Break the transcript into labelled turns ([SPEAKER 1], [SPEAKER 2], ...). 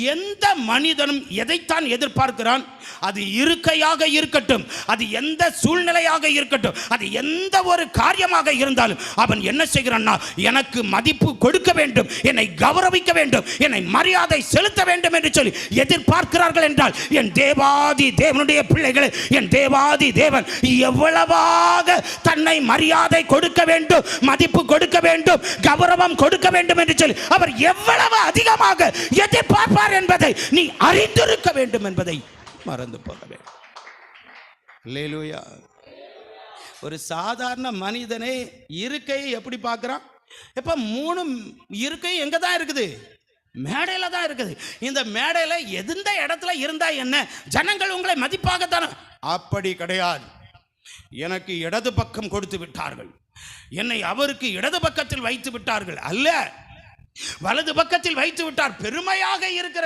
[SPEAKER 1] எந்த மனிதனும் எதைத்தான் எதிர்பார்க்கிறான்? அது இருக்கையாக இருக்கட்டும். அது எந்த சூழ்நிலையாக இருக்கட்டும். அது எந்த ஒரு காரியமாக இருந்தாலும் அவன் என்ன செய்கிறான்னா எனக்கு மதிப்பு கொடுக்க வேண்டும். என்னை கௌரவிக்க வேண்டும். என்னை மரியாதை செலுத்த வேண்டும் என்று சொல்லி எதிர்பார்க்கிறார்கள் என்றால் என் தேவாதி தேவனுடைய பிள்ளைகளை என் தேவாதி தேவன் எவ்வளவாக தன்னை மரியாதை கொடுக்க வேண்டும் மதிப்பு கொடுக்க வேண்டும் கௌரவம் கொடுக்க வேண்டும் என்று சொல்லி அவர் எவ்வளவு அதிகமாக எதிர்பார்ப்பார் என்பதை நீ அறிந்திருக்க வேண்டும் என்பதை மறந்து போக வேண்டும். அல்லேலூயா. ஒரு சாதாரண மனிதனே இருக்கையை எப்படி பார்க்குறான்? இப்போ மூணு இருக்கை எங்கே தான் இருக்குது? மேடையில் தான் இருக்குது. இந்த மேடையில் எந்த இடத்துல இருந்தா என்ன? ஜனங்கள் உங்களை மதிப்பாகத்தானே. அப்படி கிடையாது. எனக்கு இடது பக்கம் கொடுத்து விட்டார்கள். என்னை அவருக்கு இடது பக்கத்தில் வைத்து விட்டார்கள் அல்ல. வலது பக்கத்தில் வைத்து விட்டார் பெருமையாக இருக்கிறது.